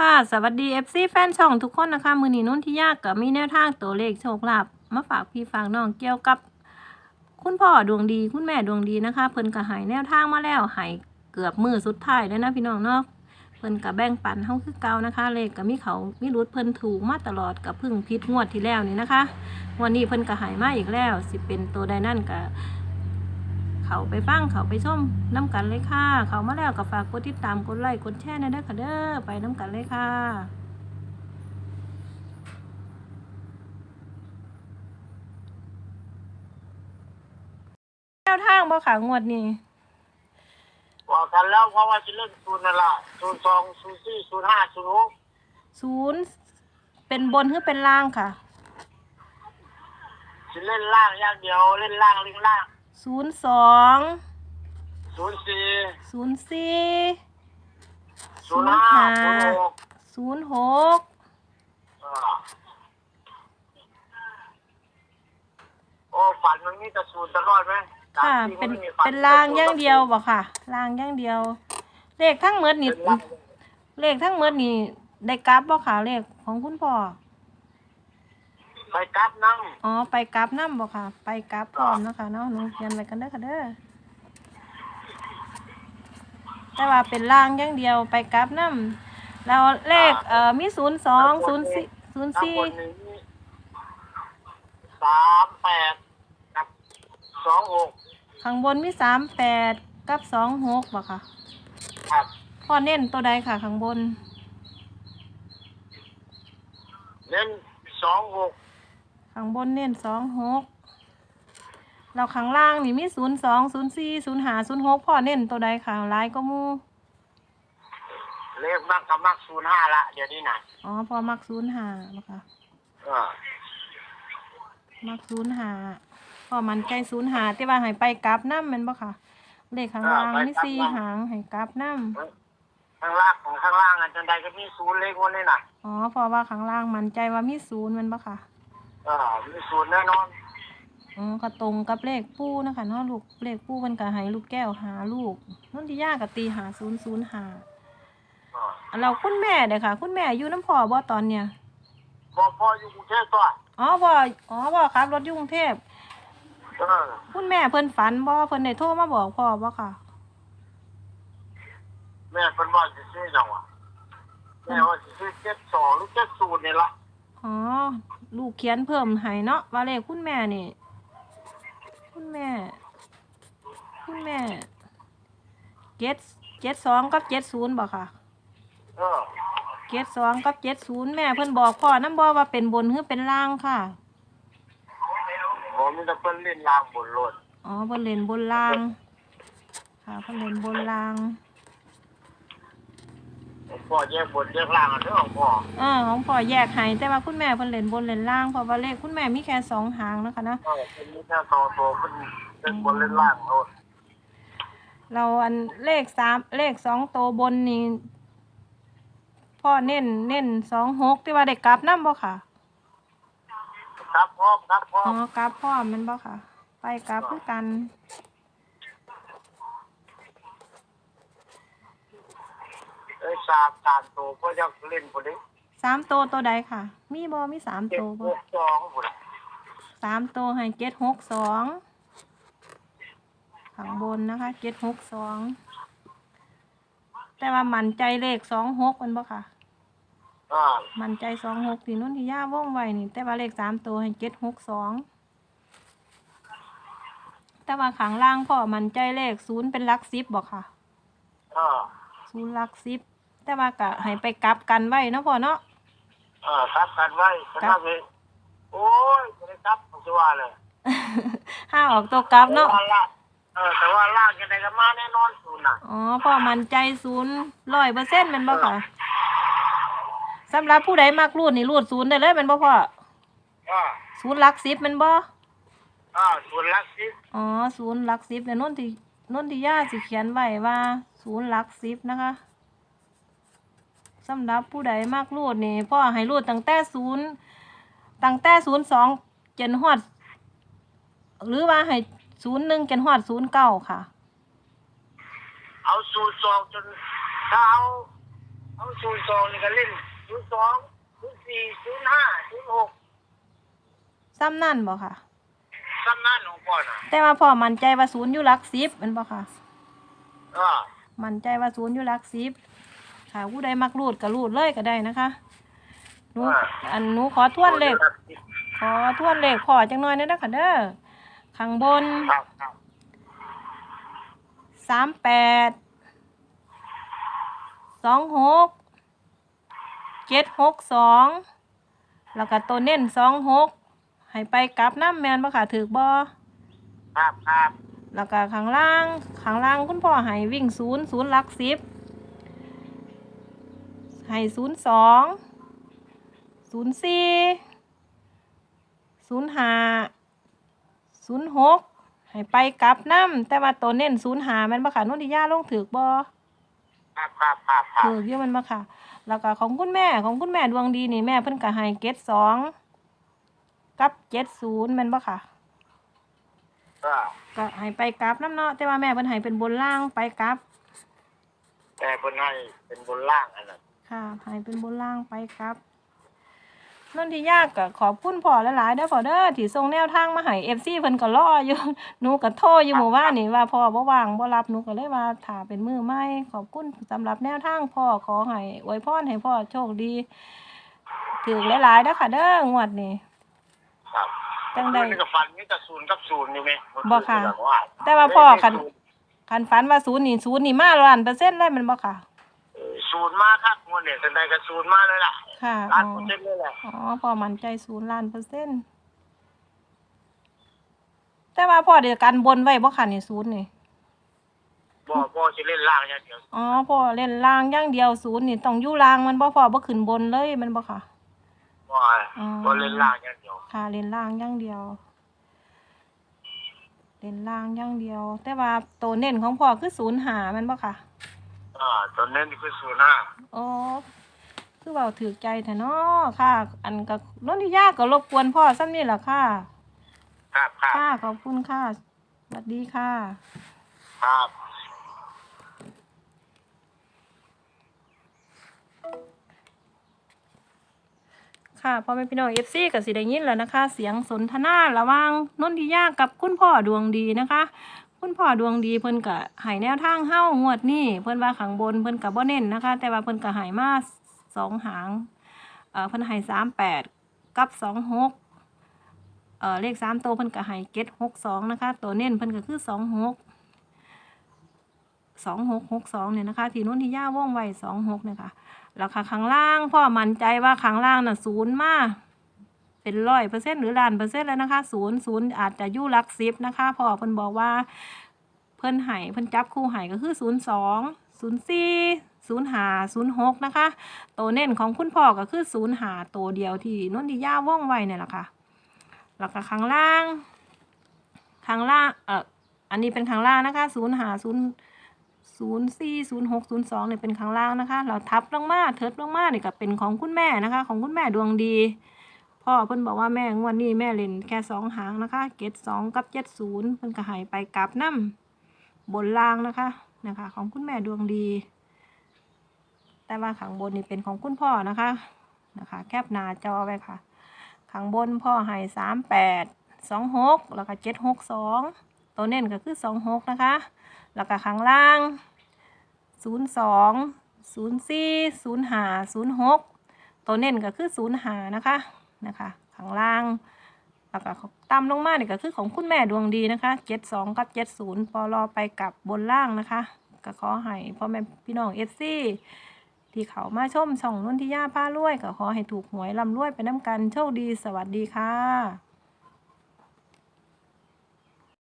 ค่ะ สวัสดี FC แฟนช่องทุกคนนะคะ มือนีนุ่นที่ยากกับมีแนวทางตัวเลขโชคลาภมาฝากพี่ฝากน้องเกี่ยวกับ คุณพ่อดวงดี คุณแม่ดวงดีนะคะ เพิ่นก็หายแนวทางมาแล้วหายเกือบมือสุดท้ายแล้วนะพี่น้องเนาะเพิ่นก็แบ่งปันเฮาคือเก่านะคะ เลขก็มีเขามีรุดเพิ่นถูกมาตลอดกับพึ่งพิษงวดที่แล้วนี่นะคะ วันนี้เพิ่นก็หายมาอีกแล้ว สิเป็นตัวใดนั่นก็ เขาไปฟังเขาไปชมน้ำกันเลยค่ะ เขามาแล้วก็ฝากกดติดตามกดไลค์กดแชร์นะเด้อค่ะเด้อไปน้ำกันเลยค่ะแนวทางบ่ค่ะงวดนี้บอกกันแล้วเพราะว่าจะเล่นศูนย์นั่นละศูนย์สองศูนย์สี่ศูนย์ห้าศูนย์หกศูนย์เป็นบนหรือเป็นล่างค่ะจะเล่นล่างอย่างเดียวเล่นล่างเล่นล่าง ศูนย์สองศูนย์สี่ศูนย์สี่ศูนย์ห้าศูนย์หกศูนย์หกเออโอ้ฝันมันมีแต่ศูนย์ตลอดไหมค่ะ เป็นเป็นล่างอย่างเดียวบ่ค่ะล่างอย่างเดียว เลขทั้งหมดนี่เป็นล่างเลขทั้งหมดนี่ได้กราฟบ่ค่ะเลขของคุณพ่อ ไปกลับนั่งอ๋อไปกราฟนํบ่ค่ะ ไปกราฟพร้อมเนาะคะเนาะหนูเขียนไว้กันเด้อค่ะเด้อแต่ว่าเป็นล่างอย่างเดียวไปกราฟนํแล้วเลขเอ่อมีศูนย์สองศูนย์สี่ศูนย์ทั้งสี่หมดนี้สามแปดกับสองหกข้างบนมีสามแปดกับสองหกบ่ค่ะครับพ่อเน้นตัวใดค่ะข้างบนเล่นสองหก ข้างบนเน้นสองหกเราข้างล่างนี่มีศูนย์สองศูนย์สี่ศูนย์หาศูนย์หกพ่อเน้นตัวใดค่ะหลายก็มูเลขมากกับมากศูนย์ห้าละเดี๋ยวนี้นะอ๋อพอมักศูนย์หาบ่ค่ะเออมักศูนย์หาพอมันใกล้ศูนย์หาแต่ว่าให้ไปกลับน้ำแมันบ่ค่ะ เลขข้างล่างมีสี่หางให้กลับน้ข้างล่างของข้างล่างอันจันใดก็มีศูนย์เลขวันนี้น่ะำอ๋อเพอว่าข้างล่างมันใจว่ามีศูนย์แมันบ่ค่ะเออมีศูนย์แน่นอนอ๋อก็ตรงกับเลขปูนะคะเนาะลูกเลขปูมันก็ให้ลูกแก้วหาลูกนุ่นที่ยากกับตีหาศูนย์ศูนย์หาเอออันเราคุณแม่เด้อค่ะ คุณแม่อยู่น้ำพ่อบ่ตอนเนี้ยบอกพ่ออยู่กรุงเทพตัวอ๋อบ่อ๋อบ่ครับรถอยู่กรุงเทพเออคุณแม่เพิ่นฝันบ่เพิ่นได้โทรมาบอกพ่อบ่ค่ะ แม่เป็นว่าจะซื้อจังวะแม่ว่าจะซื้อเจ็ดสองหรือเจ็ดศูนย์นี่ละอ๋อ ลูกเขียนเพิ่มให้เนาะว่าเลขคุณแม่นี่ คุณแม่ คุณแม่เจ็ดเจ็ดสองกับเจ็ดศูนย์บ่ค่ะเออเจ็ดสองกับเจ็ดศูนย์แม่เพิ่นบอกพ่อน้ำบ่ว่าเป็นบนหรือเป็นล่างค่ะผมมีแต่เพิ่นเล่นลางบนรถอ๋อเพิ่นเล่นบนล่าง ค่ะเพิ่นเล่นบนล่างผม พ่อแยกบนแยกล่างอันเรื่องของพ่อเออของพ่อแยกให้แต่ว่าคุณแม่เพิ่นเล่นบนเล่นล่างเพราะว่าเลขคุณแม่มีแค่สองหางนะคะเนาะเออเป็นนี้ถ้าโตโตเพิ่นเล่นบนเล่นล่างโน่นเราอันเลขสามเลขสองตัวบนนี่พ่อเน้นเน้นสองหกที่ว่าได้กลับน้ำบ่ค่ะ ครับพร้อมครับพร้ออ๋อมกลับพ่อแมันบ่ค่ะ ไปกลับคือกัน เอ้ย สามสามโตก็ยังเล่นคนนี้สามตัวตัวใดค่ะ มีบ่มีสามเจ็ดตัวหบ่กสองหมดอะสามตัวให้เจ็ดหกสองข้างบนนะคะเจ็ดหกสองแต่ว่ามันใจเลขสองหกมันบ่ค่ะ อ่ามันใจสองหกที่นุ่นที่ย่าว่องไวนี่ แต่ว่าเลขสามตัวให้เจ็ดหกสองแต่ว่าขังล่างพ่อมันใจเลขศูนย์เป็นหลักสิบบอกค่ะอ่าศูนย์หลักสิบ แต่ว่ากะให้ไปกลับกันไว้เนาะพ่อเนาะอ่าครับกันไว้กันครับทำเองโอ้ยจะได้ครับผมจะว่าเลยห้าออกตัวกลับเนาะแต่ว่าลากเออแต่ว่าลากยังไงก็มาแน่นอนศูนย์น่ะอ๋อพ่อมันใจศูนย์ร้อยเปอร์เซ็นต์เป็นบ่ค่ะสำหรับผู้ใดมักรูดนี่รูดศูนย์ได้เลยเป็นบ่พ่ออ่าศูนย์หลักสิบเป็นบ่อ่าศูนย์ลักสิบอ๋อศูนย์หลักสิบแต่นุ่นที่นุ่นที่ย่าสิเขียนไว้ว่า ศูนย์หลักสิบนะคะ สำหรับผู้ใดมากรูดนี่พ่อให้รูดตั้งแต่ศูนย์ตั้งแต่ศูนย์สองจนฮอด หรือว่าให้ศูนย์หนึ่งจนฮอดศูนย์เก้าค่ะ เอาศูนย์สองจนถ้าเอาเอาศูนย์สองนี่ก็เล่นศูนย์สองศูนย์สี่ศูนย์ห้าศูนย์หกซ้ำนั่นบ่ค่ะซ้ำนั่นของพ่อน่ะแต่ว่าพ่อมั่นใจว่าศูนย์อยู่หลักสิบแมันบ่ค่ะ เออ มั่นใจว่าศูนย์อยู่หลักสิบ ค่ะผู้ใดมักรูดก็รูดเลยก็ได้นะคะหนูอันหนูขอทวนเลขขอทวนเลขพ่อจังหน่อยนะเด้อค่ะเด้อข้างบนครับครับสามแปดสองหกเจ็ดหกสองแล้วก็ตัวเน้นสองหกให้ไปกลับน้ำแมนบ่ค่ะถือบ่ ครับครับแล้วก็ข้างล่างข้างล่างคุณพ่อให้วิ่งศูนย์ศูนย์หลักสิบ ให้ศูนย์สองศูนย์สี่ศูนย์ห้าศูนย์หกให้ไปกลับน้ำแต่ว่าตัวเน้นศูนย์หาแมันบ่ค่ะนุ่นทิยาลงถือบ่ครับครับครับครับถือเยอะมันบ่ค่ะ แล้วก็ของคุณแม่ของคุณแม่ดวงดีนี่แม่เพิ่นก็ให้เกตสองกับเจ็ดศูนย์แมันบ่ค่ะเออก็ให้ไปกลับน้ำเนาะแต่ว่าแม่เพิ่นให้เป็นบนล่างไปกลับแต่คนให้เป็นบนล่างอันนั้น ค่ะให้เป็นบนล่างไปครับนนที่ยากก็ขอบคุณพ่อหลายๆเด้อพ่อเด้อที่ส่งแนวทางมาให้ FC เพิ่นก็รออยู่หนูก็โทรอยู่หมู่บ้านนี่ว่าพ่อบ่ว่างบ่รับหนูก็เลยว่าถ้าเป็นมือใหม่ขอบคุณสำหรับแนวทางพ่อขอให้อวยพรให้พ่อโชคดีถือหลายๆเด้อค่ะเด้องวดนี้ครับจังใดนี่ก็ฟันนี่ก็ศูนย์กับศูนย์นี่ไหมบ่ค่ะแบบว่าแต่ว่าพ่อคันคันฝันว่าศูนย์นี่ศูนย์นี่มาล้านเปอร์เซ็นต์เลยแมันบ่ค่ะเออศูนย์มาครับงวด เนี่ยทันใดก็ศูนย์มาเลยล่ะค่ะล้าอ๋นอเปอร์เซ็นต์เลยแหละอ๋อพ่อมั่นใจศูนย์ล้านเปอร์เซ็นต์แต่ว่าพ่อเดี๋ยวกันบนไว้บ่ค่ะนี่ศูนย์นี่บ่บ่จะเล่นล่างอย่างเดียวอ๋อพ่อเล่นล่างอย่างเดียวศูนย์นี่ต้องอยู่ล่างมันบ่พ่อบ่ขึ้นบนเลยแมันบ่ค่ะบ่อ๋อบ่เล่นล่างอย่างเดียวค่ะเล่นล่างอย่างเดียวเล่นล่างอย่างเดียว แต่ว่าตัวเน้นของพ่อคือศูนย์หาแมันบ่ค่ะ อ่าตอนนั้นคือศูนย์ห้าอ๋อคือเว้าถือใจแท้เนาะค่ะ อันก็นนทิยาก็รบกวนพ่อซ้ำนี่ล่ะค่ะ ครับครับค่ะขอบคุณค่ะสวัสดีค่ะ ครับค่ะพ่อแม่พี่น้องเอฟซีกับสิได้ยินแล้วนะคะ เสียงสนทนาระหว่างนนทิยากับคุณพ่อดวงดีนะคะ คุณพ่อดวงดีเพิ่นก็ให้แนวทางเฮ้างวดนี้เพิ่นว่าขังบนเพิ่นก็บ่เน้นนะคะ แต่ว่าเพิ่นก็ให้มาสองหางเอ่อเพิ่นให้สามแปดกับสองหกเอ่อเลขสามตัวเพิ่นก็ให้เก็ดหกสองนะคะตัวเน้นเพิ่นก็คือสองหกสองหกหกสองเนี่ยนะคะ ที่นนทิยาว่องไวสองหกเนี่ยค่ะแล้วค่ะข้างล่างพ่อมั่นใจว่าข้างล่างน่ะศูนย์มา เป็นร้อยเปอร์เซ็นต์หรือล้านเปอร์เซ็นต์แล้วนะคะศูนย์ศูนย์อาจจะยู่หลักสิบนะคะพ่อเพิ่นบอกว่า เพิ่นไห้เพิ่นจับคู่ไห้ก็คือศูนย์สองศูนย์สี่ศูนย์หาศูนย์หกนะคะตัวเน้นของคุณพ่อก็คือศูนย์หาตัวเดียวที่นุ่นทิยาว่องไวเนี่ยแหละค่ะแล้วก็ข้างล่างข้างล่างเอ่ออันนี้เป็นข้างล่างนะคะศูนย์หาศูนย์ศูนย์สี่ศูนย์หกศูนย์สองเนี่ยเป็นข้างล่างนะคะ เราทับลงมาเทิดลงมาเนี่ยก็เป็นของคุณแม่นะคะ ของคุณแม่ดวงดี พ่อเพิ่นบอกว่าแม่งวดนี้แม่เล่นแค่สองหางนะคะ เกตสองกับเจ็ดศูนย์เพิ่นก็หายไปกับน้ำบนล่างนะคะนะคะ ของคุณแม่ดวงดี แต่ว่าข้างบนนี่เป็นของคุณพ่อนะคะนะคะ แคปหน้าจอไว้ค่ะข้างบนพ่อให้สามแปดสองหกแล้วก็เจ็ดหกสองตัวเน้นก็คือสองหกนะคะ แล้วก็ข้างล่างศูนย์สองศูนย์สี่ศูนย์ห้าศูนย์หกตัวเน้นก็คือศูนย์ห้านะคะ นะคะข้างล่างแล้วก็ต่ำลงมาเนี่ยก็คือของคุณแม่ดวงดีนะคะเจ็ดสองกับเจ็ดศูนย์ปอลอไปกับบนล่างนะคะก็ขอให้พ่อแม่พี่น้องเอฟซีที่เขามาชมช่องนุ่นที่ย่าผ้ารวยก็ขอให้ถูกหวยลำรวยไปน้ำกันโชคดีสวัสดีค่ะ